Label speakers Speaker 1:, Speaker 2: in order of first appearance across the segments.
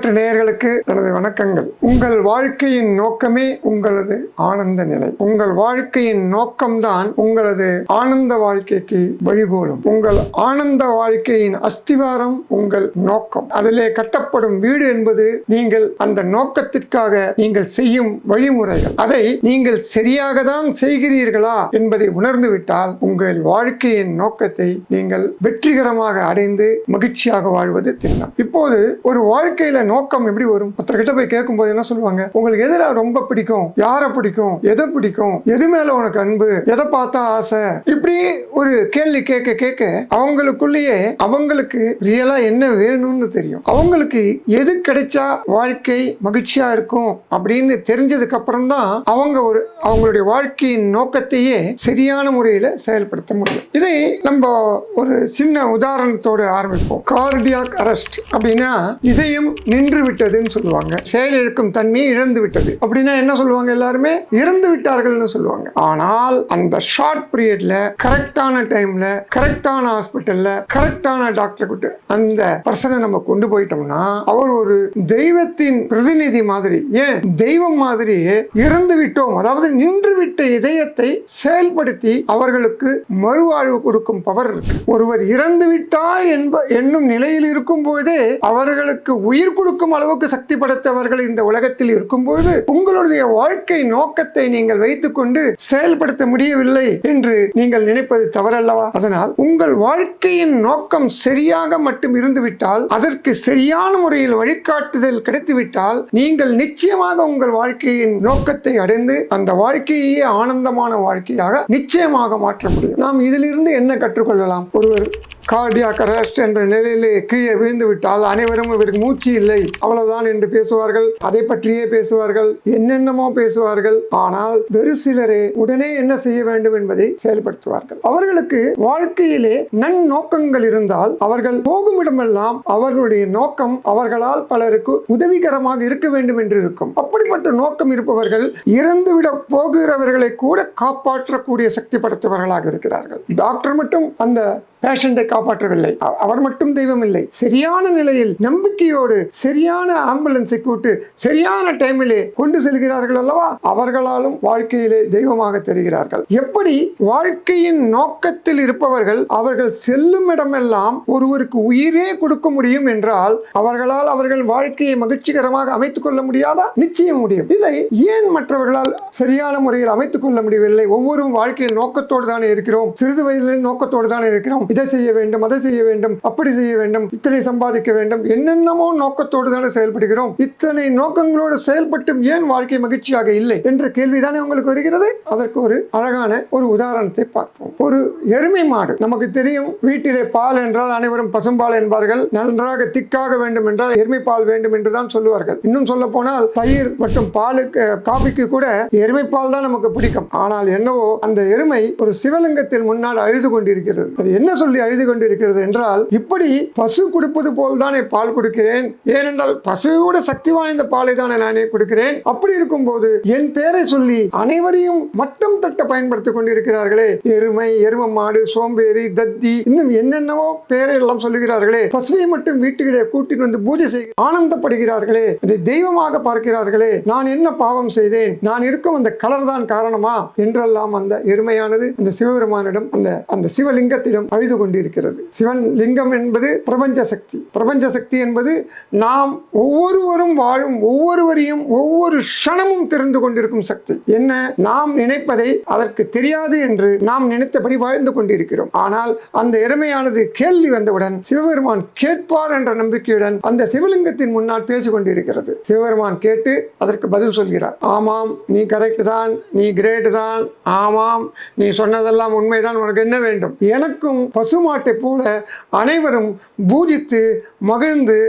Speaker 1: எண்ணற்ற நேயர்களுக்கு எனது வணக்கங்கள். உங்கள் வாழ்க்கையின் நோக்கமே உங்களது ஆனந்த நிலை. உங்கள் வாழ்க்கையின் நோக்கம்தான் உங்களது ஆனந்த வாழ்க்கைக்கு வழிகோலும். உங்கள் ஆனந்த வாழ்க்கையின் அஸ்திவாரம் உங்கள் நோக்கம். அதிலே கட்டப்படும் வீடு என்பது நீங்கள் அந்த நோக்கத்திற்காக நீங்கள் செய்யும் வழிமுறைகள். அதை நீங்கள் சரியாக தான் செய்கிறீர்களா என்பதை உணர்ந்துவிட்டால் உங்கள் வாழ்க்கையின் நோக்கத்தை நீங்கள் வெற்றிகரமாக அடைந்து மகிழ்ச்சியாக வாழ்வது திண்ணம். இப்போது ஒரு வாழ்க்கையில நோக்கம் எப்படி வரும்? ஒருத்தர்கிட்ட போய் கேட்கும்போது என்ன சொல்லுவாங்க? உங்களுக்கு எதிரா ரொம்ப பிடிக்கும்? யாரை பிடிக்கும்? எதை பிடிக்கும்? எது மேல உனக்கு அன்பு? எதை பார்த்தா ஆசை? இப்படி ஒரு கேள்வி கேட்க கேட்க அவங்களுக்குள்ளேயே அவங்களுக்கு ரியலா என்ன வேணும்னு தெரியும். அவங்களுக்கு எது கிடைச்சா வாழ்க்கை மகிழ்ச்சியா இருக்கும் அப்படின்னு தெரிஞ்சதுக்கு அப்புறம் தான் அவங்க ஒரு அவங்களுடைய வாழ்க்கையின் நோக்கத்தையே சரியான முறையில செயல்படுத்த முடியும். இதை நம்ம ஒரு சின்ன உதாரணத்தோடு ஆரம்பிப்போம். கார்டியாக் அரெஸ்ட் அப்படின்னா இதயம் நின்று விட்டதுன்னு சொல்லுவாங்க செயலிழக்கும் தன்மையை இழந்து விட்டது அப்படின்னா என்ன சொல்லுவாங்க எல்லாருமே? இறந்து விட்டார்கள்னு சொல்லுவாங்க. ஆனால் அந்த ஷார்ட் பீரியட்ல கரெக்டான டைம்ல கரெக்டான ஹாஸ்பிட்டல்ல கரெக்டான டாக்டர் கிட்ட அந்த பர்சனை நம்ம கொண்டு போயிட்டோம்னா அவர் ஒரு தெய்வத்தின் பிரதிநிதி மாதிரி ஏன்? தெய்வம் மாதிரி இறந்து விட்டோம் அதாவது நின்று விட்ட இதயத்தை செயல்படுத்தி அவர்களுக்கு மறுவாழ்வு கொடுக்கும் பவர் இருக்கு. ஒருவர் இறந்து விட்டார் என்ப என்னும் நிலையில் இருக்கும் போதே அவர்களுக்கு உயிர் கொடுக்கும் அளவுக்கு சக்தி படைத்தவர்கள் இந்த உலகத்தில் இருக்கும்போது உங்களுடைய வாழ்க்கை நோக்கத்தை நீங்கள் வைத்துக்கொண்டு செயல்படுத்த முடியவில்லை என்று நீங்கள் நினைப்பது தவறல்லவா? அதனால் உங்கள் வாழ்க்கையின் நோக்கம் சரியாக மட்டும் இருந்துவிட்டால் அதற்கு சரியான முறையில் வழிகாட்டுதல் கிடைத்துவிட்டால் நீங்கள் நிச்சயமாக உங்கள் வாழ்க்கையின் நோக்கத்தை அடைந்து அந்த வாழ்க்கையே ஆனந்தமான வாழ்க்கையாக நிச்சயமாக மாற்ற முடியும். நாம் இதிலிருந்து என்ன கற்றுக்கொள்ளலாம்? ஒருவர் கார்டியாக் அரெஸ்ட் என்ற நிலையிலே கீழே விழுந்து விட்டால் அனைவரும் இவருக்கு மூச்சு இல்லை. அவ்வளவுதான் என்று பேசுவார்கள். அதை பற்றியே பேசுவார்கள். என்னென்னமோ பேசுவார்கள். ஆனால் வெறு சிலரே உடனே என்ன செய்ய வேண்டும் என்பதை செயல்படுத்துவார்கள். அவர்களுக்கு வாழ்க்கையிலே நன்னோக்கங்கள் இருந்தால் அவர்கள் போகும் இடமெல்லாம் அவர்களுடைய நோக்கம் அவர்களால் பலருக்கு உதவிகரமாக இருக்க வேண்டும் என்று இருக்கும். அப்படிப்பட்ட நோக்கம் இருப்பவர்கள் இறந்துவிட போகிறவர்களை கூட காப்பாற்றக்கூடிய சக்தி படுத்தவர்களாக இருக்கிறார்கள். டாக்டர் மட்டும் அந்த பேஷண்டை காப்பாற்றவில்லை. அவர் மட்டும் தெய்வம் இல்லை. சரியான நிலையில் நம்பிக்கையோடு சரியான ஆம்புலன்ஸை கூட்டு சரியான டைமிலே கொண்டு செல்கிறார்கள் அல்லவா? அவர்களாலும் வாழ்க்கையிலே தெய்வமாக தெரிகிறார்கள். எப்படி? வாழ்க்கையின் நோக்கத்தில் இருப்பவர்கள் அவர்கள் செல்லும் இடமெல்லாம் ஒருவருக்கு உயிரே கொடுக்க முடியும் என்றால் அவர்களால் அவர்கள் வாழ்க்கையை மகிழ்ச்சிகரமாக அமைத்துக் கொள்ள முடியாதா? நிச்சயம் முடியும். இதை ஏன் மற்றவர்களால் சரியான முறையில் அமைத்துக் கொள்ள முடியவில்லை? ஒவ்வொரு வாழ்க்கையில் நோக்கத்தோடு தானே இருக்கிறோம். சிறிது வயதில் நோக்கத்தோடு தானே இருக்கிறோம். இதை செய்ய வேண்டும் அதை செய்ய வேண்டும் அப்படி செய்ய வேண்டும் இத்தனை சம்பாதிக்க வேண்டும் என்னென்னமோ நோக்கத்தோடு தானே செயல்படுகிறோம். இத்தனை நோக்கங்களோடு செயல்பட்டும் ஏன் வாழ்க்கை மகிழ்ச்சியாக இல்லை என்ற கேள்விதானே உங்களுக்கு வருகிறது? அதற்கு ஒரு அழகான ஒரு உதாரணத்தை பார்ப்போம். ஒரு எருமை மாடு. நமக்கு தெரியும் வீட்டிலே பால் என்றால் அனைவரும் பசும்பால் என்பார்கள். நன்றாக திக்காக வேண்டும் என்றால் எருமை பால் வேண்டும் என்று தான் சொல்லுவார்கள். இன்னும் சொல்ல போனால் தயிர் மற்றும் பாலுக்கு காபிக்கு கூட எருமை பால் தான் நமக்கு பிடிக்கும். ஆனால் என்னவோ அந்த எருமை ஒரு சிவலிங்கத்தின் முன்னால் அழுது கொண்டிருக்கிறது. அது என்ன சொல்லி அழுது கொண்டிருக்கிறது என்றால் இப்படி பசு கொடுப்பது போல் தானே பால் கொடுக்கிறேன்? ஏனென்றால் பசுவோட சக்தி வாய்ந்த பாலை தானே நானே கொடுக்கிறேன்? அப்படி இருக்கும் போது என் பேரை சொல்லி அனைவரையும் மட்டம் தட்ட பயன்படுத்திக் கொண்டிருக்கிறார்களே. எருமை எரும மாடு சோம்பேறி தத்தி இன்னும் என்னென்னவோ பேரை எல்லாம் சொல்லுகிறார்களே. பசுவை மட்டும் வீட்டுகளே கூட்டிட்டு வந்து பூஜை செய்ய ஆனந்தப்படுகிறார்களே. அதை தெய்வமாக பார்க்கிறார்களே. நான் என்ன பாவம் செய்தேன்? நான் இருக்கும் அந்த கலர் தான் காரணமா? என்றெல்லாம் அந்த எருமையானது அந்த சிவபெருமானிடம் அந்த அந்த சிவலிங்கத்திடம் அழுது கொண்டிருக்கிறது. சிவன் லிங்கம் என்பது பிரபஞ்ச சக்தி. பிரபஞ்ச சக்தி என்பது நாம் ஒவ்வொருவரும் வாழும் ஒவ்வொருவரையும் ஒவ்வொரு க்ஷணமும் தெரிந்து கொண்டிருக்கும் சக்தி. என்ன? நாம் நினைப்பதை அதற்கு தெரியாது என்று நாம் நினைத்தபடி வாழ்ந்து கொண்டிருக்கிறோம். ஆனால் அந்த இறமையானது கேள்வி வந்தவுடன் சிவபெருமான் கேட்பார் என்ற நம்பிக்கையுடன் அந்த சிவலிங்கத்தின் முன்னால் பேசிக் கொண்டிருக்கிறது. சிவபெருமான் கேட்டு அதற்கு பதில் சொல்கிறார். ஆமாம் நீ கரெக்ட் தான் நீ கிரேட் தான். ஆமாம் நீ சொன்னதெல்லாம் உண்மைதான் உனக்கு என்ன வேண்டும்? எனக்கும் பசுமாட்டை போல அனைவரும் பூஜித்து மகிழ்ந்து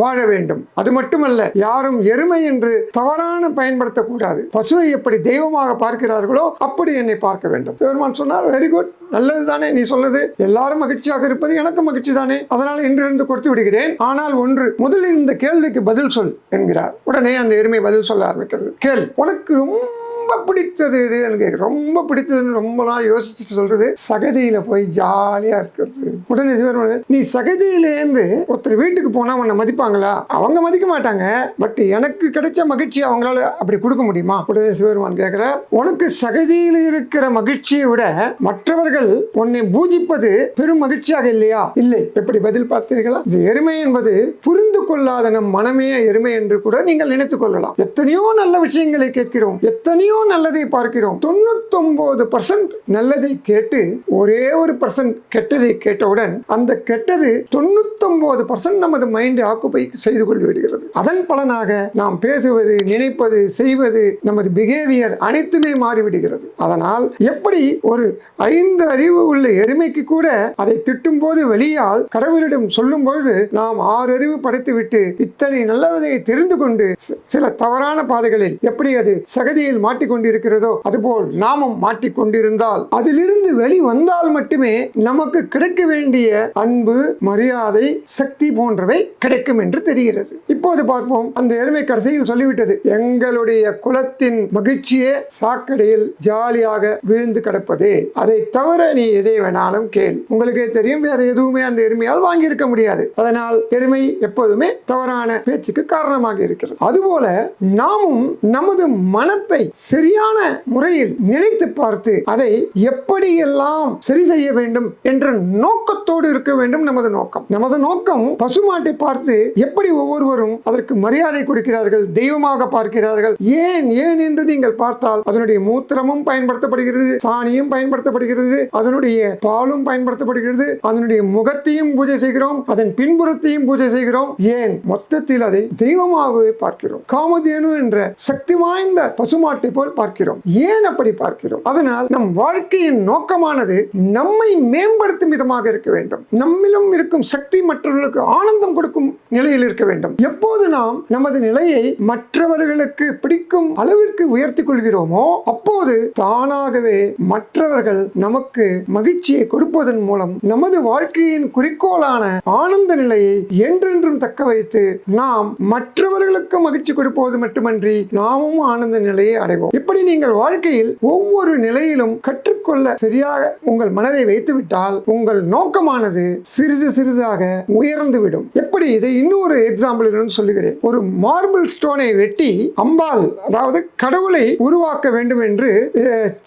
Speaker 1: வாழ வேண்டும். அது மட்டுமல்ல யாரும் எருமை என்று தவறான பயன்படுத்தக்கூடாது. பசுவை எப்படி தெய்வமாக பார்க்கிறார்களோ அப்படி என்னை பார்க்க வேண்டும். பெருமான் சொன்னார் வெரி குட் நல்லது தானே நீ சொன்னது எல்லாரும் மகிழ்ச்சியாக இருப்பது எனக்கு மகிழ்ச்சி தானே. அதனால் இன்றிருந்து கொடுத்து விடுகிறேன். ஆனால் ஒன்று முதலில் இந்த கேள்விக்கு பதில் சொல் என்கிறார். உடனே அந்த எருமை பதில் சொல்ல ஆரம்பிக்கிறது. கேள் உனக்கு ரொம்ப ரொம்ப பிடித்தது இது. எனக்கு ரொம்ப பிடித்ததுன்னு ரொம்ப நாள் யோசிச்சுட்டு சொல்றது சகதியில போய் ஜாலியா இருக்கிறது. உடனே சிவருமான் நீ சகதியிலேருந்து ஒருத்தர் வீட்டுக்கு போனா உன்னை மதிப்பாங்களா? அவங்க மதிக்க மாட்டாங்க பட் எனக்கு கிடைச்ச மகிழ்ச்சி அவங்களால அப்படி கொடுக்க முடியுமா? உடனே சிவருமான் கேட்கிற உனக்கு சகதியில் இருக்கிற மகிழ்ச்சியை விட மற்றவர்கள் உன்னை பூஜிப்பது பெரும் மகிழ்ச்சியாக இல்லையா? இல்லை. எப்படி பதில் பார்த்தீர்களா? இந்த எருமை என்பது புரிந்து கொள்ளாத நம் மனமே எருமை என்று கூட நீங்கள் நினைத்துக் கொள்ளலாம். எத்தனையோ நல்ல விஷயங்களை கேட்கிறோம். எத்தனையோ நல்லதை பார்க்கிறோம். தொண்ணூத்தொன்பது பர்சன்ட் நல்லதை கேட்டு ஒரே ஒரு பர்சன்ட் கெட்டதை கேட்டவுடன் அந்த கெட்டது தொண்ணூத்தொன்பது பர்சன்ட் நமது மைண்டை ஆக்குப்பை செய்து கொண்டு விடுகிறது. அதன் பலனாக நாம் பேசுவது நினைப்பது செய்வது நமது பிஹேவியர் அனைத்துமே மாறிவிடுகிறது. அதனால் எப்படி ஒரு ஐந்து அறிவு உள்ள எருமைக்கு கூட அதை திட்டும் போது வெளியால் கடவுளிடம் சொல்லும் பொழுது நாம் ஆறு அறிவு படைத்துவிட்டு இத்தனை நல்லதை தெரிந்து கொண்டு சில தவறான பாதைகளில் எப்படி அது சகதியில் மாட்டிக்கொண்டிருக்கிறதோ அதுபோல் நாமும் மாட்டிக்கொண்டிருந்தால் அதிலிருந்து வெளி வந்தால் மட்டுமே நமக்கு கிடைக்க வேண்டிய அன்பு மரியாதை சக்தி போன்றவை கிடைக்கும் என்று தெரிகிறது. இப்போது பார்ப்போம். அந்த எருமை கடைசியில் சொல்லிவிட்டது எங்களுடைய குலத்தின் மகிழ்ச்சியே சாக்கடையில் ஜாலியாக விழுந்து கிடப்பது. அதை தவிர நீ எதை வேணாலும் கேள். உங்களுக்கே தெரியும் வேற எதுவுமே அந்த எருமையால் வாங்கியிருக்க முடியாது. அதனால் எருமை எப்போதுமே தவறான பேச்சுக்கு காரணமாக இருக்கிறது. அதுபோல நாமும் நமது மனத்தை சரியான முறையில் நினைத்து பார்த்து அதை எப்படியெல்லாம் சரி செய்ய வேண்டும் என்ற நோக்கத்தோடு இருக்க வேண்டும். நமது நோக்கம். நமது நோக்கம் பசுமாட்டை பார்த்து எப்படி ஒவ்வொருவரும் அதற்கு மரியாதை கொடுக்கிறார்கள் தெய்வமாக பார்க்கிறார்கள். ஏன் ஏன் என்று நீங்கள் பார்த்தால் அதனுடைய மூத்திரமும் பயன்படுத்தப்படுகிறது சாணியும் பயன்படுத்தப்படுகிறது அதனுடைய பாலும் பயன்படுத்தப்படுகிறது அதனுடைய முகத்தையும் பூஜை செய்கிறோம் அதன் பின்புறத்தையும் பூஜை செய்கிறோம். ஏன்? மொத்தத்தில் அதை தெய்வமாகவே பார்க்கிறோம். காமதேனு என்ற சக்தி வாய்ந்த பசுமாட்டை போல் பார்க்கிறோம். ஏன் அப்படி பார்க்கிறோம்? அதனால் நம் வாழ்க்கையின் நோக்கமானது நம்மை மேம்படுத்தும் விதமாக இருக்க வேண்டும். நம்மிலும் இருக்கும் சக்தி மற்றவர்களுக்கு ஆனந்தம் கொடுக்கும் நிலையில் இருக்க வேண்டும். எப்போது நாம் நமது நிலையை மற்றவர்களுக்கு பிடிக்கும் அளவிற்கு உயர்த்தி கொள்கிறோமோ அப்போது தானாகவே மற்றவர்கள் நமக்கு மகிழ்ச்சியை கொடுப்பதன் மூலம் நமது வாழ்க்கையின் குறிக்கோளான ஆனந்த நிலையை என்றென்றும் தக்க வைத்து நாம் மற்றவர்களுக்கு மகிழ்ச்சி கொடுப்பது மட்டுமன்றி நாமும் ஆனந்த நிலையை அடைவோம். இப்படி நீங்கள் வாழ்க்கையில் ஒவ்வொரு நிலையிலும் கற்றுக்கொள்ள சரியாக உங்கள் மனதை வைத்துவிட்டால் உங்கள் நோக்கமானது சிறிது சிறிதாக உயர்ந்துவிடும் எப்படி இதை இன்னொரு எக்ஸாம்பிள் சொல்லி சொல்லுகிறேன். ஒரு மார்பிள் ஸ்டோனை வெட்டி அம்பாள் அதாவது கடவுளை உருவாக்க வேண்டும் என்று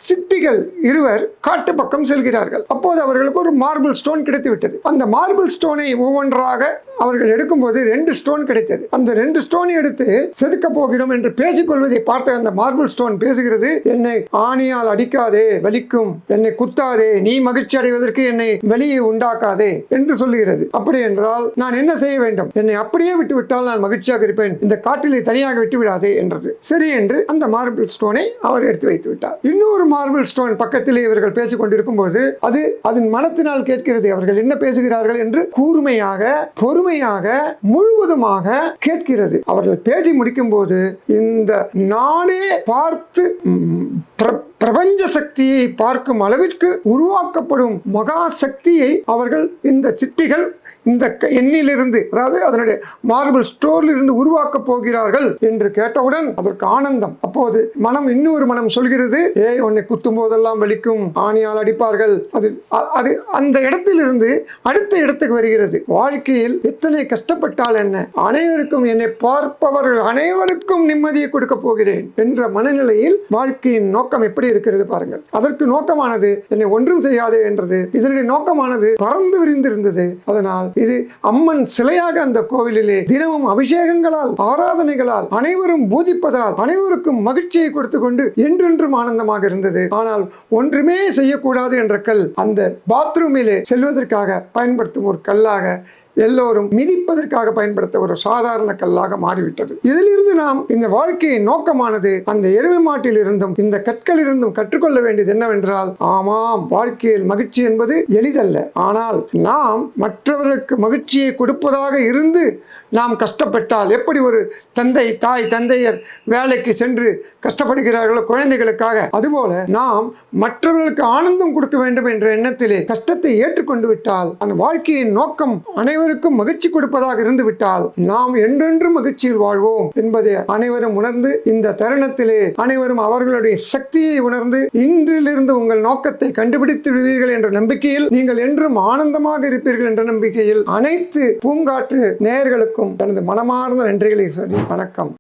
Speaker 1: சிற்பிகள் இருவர் காட்டு பக்கம் செல்கிறார்கள். அப்போது அவர்களுக்கு ஒரு மார்பிள் ஸ்டோன் கிடைத்து விட்டது அந்த மார்பிள் ஸ்டோனை ஒவ்வொன்றாக அவர்கள் எடுக்கும்போது ரெண்டு ஸ்டோன் கிடைத்தது. அந்த ரெண்டு ஸ்டோனை எடுத்து செதுக்க போகிறோம் என்று பேசிக்கொள்வதை பார்த்த அந்த மார்பிள் ஸ்டோன் பேசுகிறது என்னை ஆணியால் அடிக்காதே வலிக்கும். என்னை குத்தாதே நீ மகிழ்ச்சி அடைவதற்கு என்னை வெளியே உண்டாக்காதே என்று சொல்லுகிறது. அப்படி என்றால் நான் என்ன செய்ய வேண்டும்? என்னை அப்படியே விட்டுவிட்டால் நான் மகிழ்ச்சியாக இருப்பேன். இந்த காட்டிலே தனியாக விட்டு விடாதே என்றது. சரி என்று அந்த மார்பிள் ஸ்டோனை அவர் எடுத்து வைத்து விட்டார். இன்னொரு மார்பிள் ஸ்டோன் பக்கத்திலே இவர்கள் பேசிக் கொண்டிருக்கும் போது அது அதன் மனத்தினால் கேட்கிறது அவர்கள் என்ன பேசுகிறார்கள் என்று கூர்மையாக பொறுமையாக முழுவதுமாக கேட்கிறது. அவர்கள் பேசி முடிக்கும் போது இந்த நானே பார்த்து பிரபஞ்ச சக்தியை பார்க்கும் அளவிற்கு உருவாக்கப்படும் மகா சக்தியை அவர்கள் இந்த சிற்பிகள் இந்த க- எண்ணிலிருந்து அதாவது அதனுடைய மார்பிள் ஸ்டோரிலிருந்து உருவாக்கப் உருவாக்க போகிறார்கள் என்று கேட்டவுடன் அதற்கு ஆனந்தம். அப்போது மனம் இன்னொரு மனம் சொல்கிறது ஏய் உன்னை குத்தும் போதெல்லாம் வலிக்கும். ஆணியால் அடிப்பார்கள். அது அ- அது அந்த இடத்திலிருந்து அடுத்த இடத்துக்கு வருகிறது. வாழ்க்கையில் எத்தனை கஷ்டப்பட்டால் என்ன? அனைவருக்கும் என்னை பார்ப்பவர்கள் அனைவருக்கும் நிம்மதியை கொடுக்க போகிறேன் என்ற மனநிலையில் வாழ்க்கையின் நோக்கம் நோக்கம் எப்படி இருக்கிறது பாருங்கள். அதற்கு நோக்கமானது என்னை ஒன்றும் செய்யாதே என்றது. இதனுடைய நோக்கமானது பறந்து விரிந்திருந்தது. அதனால் இது அம்மன் சிலையாக அந்த கோவிலிலே தினமும் அபிஷேகங்களால் ஆராதனைகளால் அனைவரும் பூஜிப்பதால் அனைவருக்கும் மகிழ்ச்சியை கொடுத்து கொண்டு என்றென்றும் ஆனந்தமாக இருந்தது. ஆனால் ஒன்றுமே செய்யக்கூடாது என்ற கல் அந்த பாத்ரூமிலே செல்வதற்காக பயன்படுத்தும் ஒரு கல்லாக எல்லோரும் மிதிப்பதற்காக பயன்படுத்த ஒரு சாதாரண கல்லாக மாறிவிட்டது. இதிலிருந்து நாம் இந்த வாழ்க்கையின் நோக்கமானது அந்த எருமை மாட்டில் இருந்தும் இந்த கற்களிலிருந்தும் கற்றுக்கொள்ள வேண்டியது என்னவென்றால் ஆமாம் வாழ்க்கையில் மகிழ்ச்சி என்பது எளிதல்ல. ஆனால் நாம் மற்றவர்களுக்கு மகிழ்ச்சியை கொடுப்பதாக இருந்து நாம் கஷ்டப்பட்டால் எப்படி ஒரு தந்தை தாய் தந்தையர் வேலைக்கு சென்று கஷ்டப்படுகிறார்களோ குழந்தைகளுக்காக? அதுபோல நாம் மற்றவர்களுக்கு ஆனந்தம் கொடுக்க வேண்டும் என்ற எண்ணத்திலே கஷ்டத்தை ஏற்றுக்கொண்டு விட்டால் அந்த வாழ்க்கையின் நோக்கம் அனைவருக்கும் மகிழ்ச்சி கொடுப்பதாக இருந்து விட்டால் நாம் என்றென்றும் மகிழ்ச்சியில் வாழ்வோம் என்பதை அனைவரும் உணர்ந்து இந்த தருணத்திலே அனைவரும் அவர்களுடைய சக்தியை உணர்ந்து இன்றிலிருந்து உங்கள் நோக்கத்தை கண்டுபிடித்து விடுவீர்கள் என்ற நம்பிக்கையில் நீங்கள் என்றும் ஆனந்தமாக இருப்பீர்கள் என்ற நம்பிக்கையில் அனைத்து பூங்காற்று நேயர்களுக்கும் தனது மனமார்ந்த நன்றிகளை சொல்லி வணக்கம்.